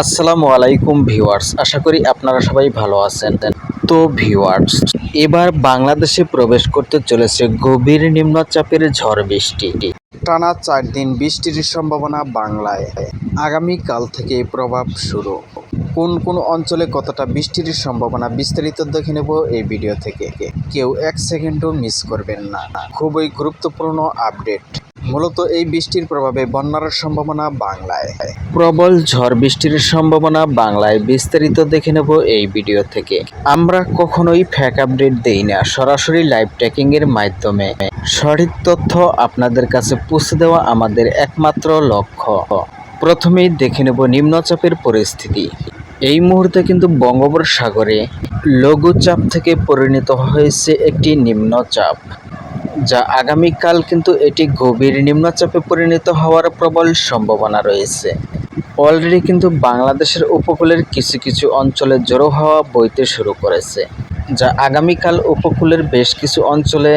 আসসালামু আলাইকুম ভিউয়ার্স, আশা করি আপনারা সবাই ভালো আছেন তো ভিউয়ার্স, এবার বাংলাদেশে প্রবেশ করতে চলেছে গভীর নিম্নচাপের ঝড় বৃষ্টি। টানা চার দিন বৃষ্টির সম্ভাবনা বাংলায়। আগামীকাল থেকে প্রভাব শুরু। কোন কোন অঞ্চলে কতটা বৃষ্টির সম্ভাবনা বিস্তারিত দেখে নেব এই ভিডিও থেকে। কেউ এক সেকেন্ডও মিস করবেন না। খুবই গুরুত্বপূর্ণ আপডেট। মূলত এই বৃষ্টির প্রভাবে বন্যার সম্ভাবনা বাংলায়। প্রবল ঝড় বৃষ্টির সম্ভাবনা বাংলায় বিস্তারিত দেখে নেব এই ভিডিও থেকে। আমরা কখনোই ফ্যাক আপডেট দেই না, সরাসরি লাইভ ট্র্যাকিং এর মাধ্যমে। সঠিক তথ্য আপনাদের কাছে পৌঁছে দেওয়া আমাদের একমাত্র লক্ষ্য। প্রথমেই দেখে নেব নিম্নচাপের পরিস্থিতি। এই মুহূর্তে কিন্তু বঙ্গোপসাগরে লঘুচাপ থেকে পরিণত হয়েছে একটি নিম্নচাপ। যা আগামীকাল কিন্তু এটি গভীর নিম্নচাপে পরিণত হওয়ার প্রবল সম্ভাবনা রয়েছে। অলরেডি কিন্তু বাংলাদেশের উপকূলের কিছু কিছু অঞ্চলে জড়ো হাওয়া বইতে শুরু করেছে, যা আগামীকাল উপকূলের বেশ কিছু অঞ্চলে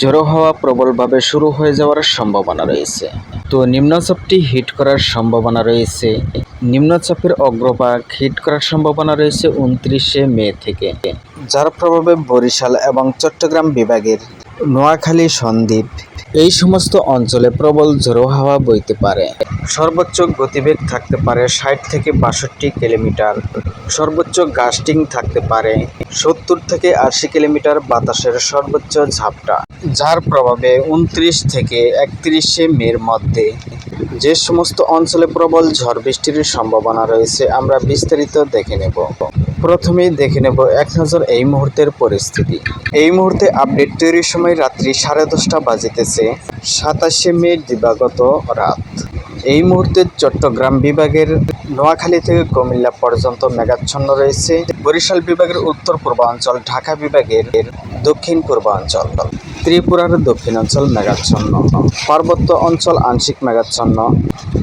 জড়ো হাওয়া প্রবলভাবে শুরু হয়ে যাওয়ার সম্ভাবনা রয়েছে। তো নিম্নচাপটি হিট করার সম্ভাবনা রয়েছে। নিম্নচাপের অগ্রভাগ হিট করার সম্ভাবনা রয়েছে উনত্রিশে মে থেকে, যার প্রভাবে বরিশাল এবং চট্টগ্রাম বিভাগের নোয়াখালী সন্দ্বীপ। এই সমস্ত অঞ্চলে প্রবল ঝোড়ো হাওয়া বইতে পারে। সর্বোচ্চ গতিবেগ থাকতে পারে ষাট থেকে বাষট্টি কিলোমিটার। সর্বোচ্চ গাস্টিং থাকতে পারে সত্তর থেকে আশি কিলোমিটার বাতাসের সর্বোচ্চ ঝাপটা, যার প্রভাবে উনত্রিশ থেকে একত্রিশে মের মধ্যে। যে সমস্ত অঞ্চলে প্রবল ঝড় বৃষ্টির সম্ভাবনা রয়েছে, আমরা বিস্তারিত দেখে নেব। প্রথমেই দেখে নেব এক নজর এই মুহূর্তের পরিস্থিতি। এই মুহূর্তে আপডেট তৈরির সময় রাত্রি সাড়ে দশটা বাজিতেছে, সাতাশে মে দিবাগত রাত। এই মুহূর্তে চট্টগ্রাম বিভাগের নোয়াখালী থেকে কুমিল্লা পর্যন্ত মেঘাচ্ছন্ন রয়েছে। বরিশাল বিভাগের উত্তর পূর্বাঞ্চল ঢাকা বিভাগের দক্ষিণ পূর্বাঞ্চল ত্রিপুরার দক্ষিণাঞ্চল মেঘাচ্ছন্ন। পার্বত্য অঞ্চল আংশিক মেঘাচ্ছন্ন।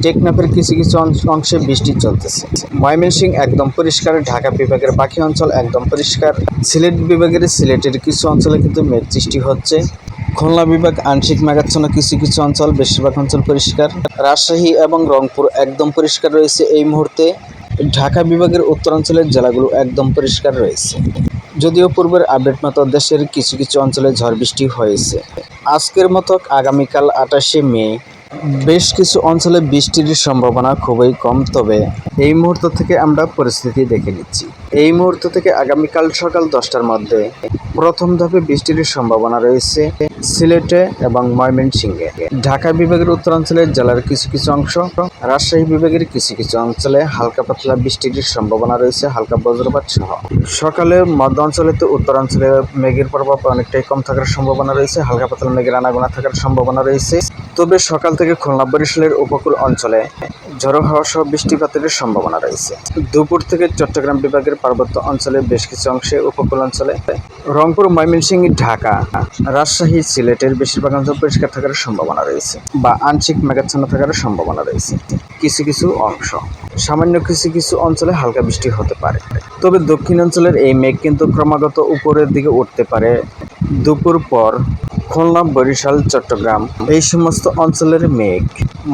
টেকনাফের কিছু কিছু অংশে বৃষ্টি চলতেছে। ময়মনসিংহ একদম পরিষ্কার, ঢাকা বিভাগের বাকি অঞ্চল একদম পরিষ্কার। সিলেট বিভাগের সিলেটের কিছু অঞ্চলে কিন্তু মেঘ সৃষ্টি হচ্ছে। খুলনা বিভাগ আংশিক মেঘাচ্ছন্ন, কিছু কিছু অঞ্চল বেশিরভাগ অঞ্চল পরিষ্কার। রাজশাহী এবং রংপুর একদম পরিষ্কার রয়েছে এই মুহূর্তে। ঢাকা বিভাগের উত্তরাঞ্চলের জেলাগুলো একদম পরিষ্কার রয়েছে। যদিও পূর্বের আপডেট মতো দেশের কিছু কিছু অঞ্চলে ঝড় বৃষ্টি হয়েছে। আজকের মতো আগামীকাল আটাশে মে বেশ কিছু অঞ্চলে বৃষ্টির সম্ভাবনা খুবই কম, তবে এই মুহূর্ত থেকে আমরা পরিস্থিতি দেখে নিচ্ছি। এই মুহূর্ত থেকে আগামীকাল সকাল দশটার মধ্যে প্রথম ধাপে বৃষ্টির সম্ভাবনা রয়েছে সিলেটে এবং ময়মনসিংহে। ঢাকা বিভাগের উত্তরাঞ্চলের জেলার কিছু কিছু অংশ, রাজশাহী বিভাগের কিছু কিছু অঞ্চলে হালকা পাতলা বৃষ্টির সম্ভাবনা রয়েছে, হালকা বজ্রপাত সহ। সকালে মধ্য অঞ্চলে তো উত্তরাঞ্চলে মেঘের প্রভাব অনেকটাই কম থাকার সম্ভাবনা রয়েছে, হালকা পাতলা মেঘের আনাগোনা থাকার সম্ভাবনা রয়েছে। তবে সকাল থেকে খুলনা বরিশালের উপকূল অঞ্চলে ঝড়ো হাওয়া সহ বৃষ্টিপাতের সম্ভাবনা রয়েছে। দুপুর থেকে চট্টগ্রাম বিভাগের পার্বত্য অঞ্চলে বেশ কিছু অংশে উপকূল অঞ্চলে রংপুর, ময়মনসিংহ, ঢাকা, রাজশাহী, সিলেটের বেশিরভাগ অঞ্চল পরিষ্কার থাকার সম্ভাবনা রয়েছে বা আংশিক মেঘাচ্ছন্ন থাকার সম্ভাবনা রয়েছে। কিছু কিছু অংশ, সামান্য কিছু কিছু অঞ্চলে হালকা বৃষ্টি হতে পারে। তবে দক্ষিণ অঞ্চলের এই মেঘ কিন্তু ক্রমাগত উপরের দিকে উঠতে পারে। দুপুর পর খুলনা, বরিশাল, চট্টগ্রাম, এই সমস্ত অঞ্চলের মেঘ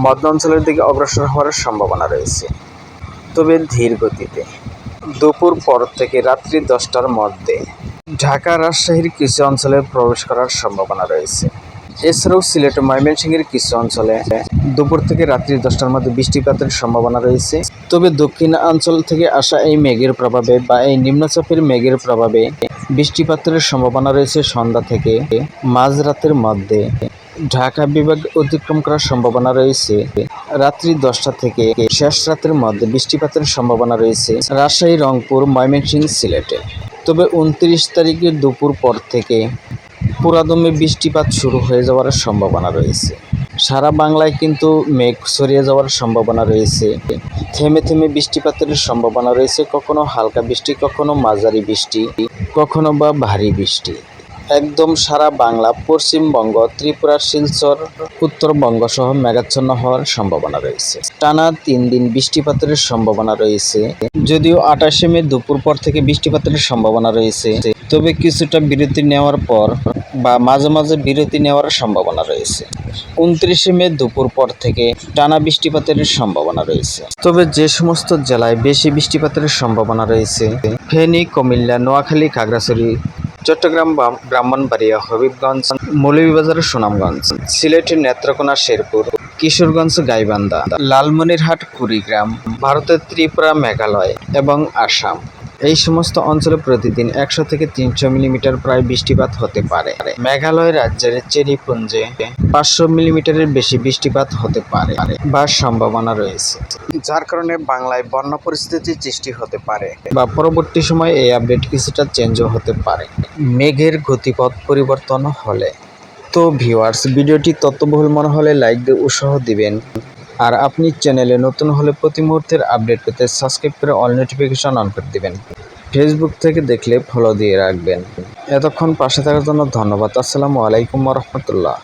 মধ্য অঞ্চলের দিকে অগ্রসর হওয়ার সম্ভাবনা রয়েছে। তবে ধীর গতিতে। দুপুর পর থেকে রাত্রি দশটার মধ্যে ঢাকা রাজশাহীর কিছু অঞ্চলে প্রবেশ করার সম্ভাবনা রয়েছে। এছাড়াও সিলেট ও ময়মনসিংহের কিছু অঞ্চলে দুপুর থেকে রাত্রি দশটার মধ্যে বৃষ্টিপাতের সম্ভাবনা রয়েছে। তবে দক্ষিণ অঞ্চল থেকে আসা এই মেঘের প্রভাবে বা এই নিম্নচাপের মেঘের প্রভাবে বৃষ্টিপাতের সম্ভাবনা রয়েছে সন্ধ্যা থেকে। মাঝরাতের মধ্যে ঢাকা বিভাগ অতিক্রম করার সম্ভাবনা রয়েছে। রাত্রি দশটা থেকে শেষ রাতের মধ্যে বৃষ্টিপাতের সম্ভাবনা রয়েছে রাজশাহী, রংপুর, ময়মনসিংহ, সিলেটে। তবে উনত্রিশ তারিখের দুপুর পর থেকে পুরাদমে বৃষ্টিপাত শুরু হয়ে যাওয়ার সম্ভাবনা রয়েছে। সারা বাংলায় কিন্তু মেঘ ছড়িয়ে যাওয়ার সম্ভাবনা রয়েছে। থেমে থেমে বৃষ্টিপাতের সম্ভাবনা রয়েছে, কখনো হালকা বৃষ্টি, কখনো মাঝারি বৃষ্টি, কখনো বা ভারী বৃষ্টি। একদম সারা বাংলা পশ্চিমবঙ্গ ত্রিপুরা, শিলচর উত্তরবঙ্গ সহ মেঘাচ্ছন্ন হওয়ার সম্ভাবনা রয়েছে। টানা তিন দিন বৃষ্টিপাতের সম্ভাবনা রয়েছে। যদিও আঠাশে মে দুপুর পর থেকে বৃষ্টিপাতের সম্ভাবনা রয়েছে, তবে কিছুটা বিরতি নেওয়ার পর বা মাঝে মাঝে বিরতি নেওয়ার সম্ভাবনা রয়েছে। উনত্রিশে মে দুপুর পর থেকে টানা বৃষ্টিপাতের সম্ভাবনা রয়েছে। তবে যে সমস্ত জেলায় বেশি বৃষ্টিপাতের সম্ভাবনা রয়েছে, ফেনী, কুমিল্লা, নোয়াখালী, খাগড়াছড়ি চট্টগ্রাম ব্রাহ্মণবাড়িয়া হবিবগঞ্জ মৌলভীবাজার সুনামগঞ্জ, সিলেটের নেত্রকোনা শেরপুর, কিশোরগঞ্জ গাইবান্ধা, লালমনিরহাট কুড়িগ্রাম, ভারতের ত্রিপুরা মেঘালয় এবং আসাম। এই সমস্ত অঞ্চলে প্রতিদিন একশো থেকে তিনশো মিলিমিটার প্রায় বৃষ্টিপাত হতে পারে। মেঘালয় রাজ্যের চেরিপুঞ্জে পাঁচশো মিলিমিটারের বেশি বৃষ্টিপাত হতে পারে বা সম্ভাবনা রয়েছে। যার কারণে বাংলায় বন্যা পরিস্থিতি সৃষ্টি হতে পারে বা পরবর্তী সময়ে এই আপডেট কিছুটা চেঞ্জও হতে পারে। মেঘের গতিপথ পরিবর্তন হলে। তো ভিউয়ার্স ভিডিওটি তথ্যবহুল মনে হলে লাইক দিয়ে উৎসাহ দিবেন। আর আপনি চ্যানেলে নতুন হলে প্রতি মুহূর্তের আপডেট পেতে সাবস্ক্রাইব করে অল নোটিফিকেশন অন করে দিবেন। ফেসবুক থেকে দেখলে ফলো দিয়ে রাখবেন। এতক্ষণ পাশে থাকার জন্য ধন্যবাদ। আসসালামু আলাইকুম রহমতুল্লাহ।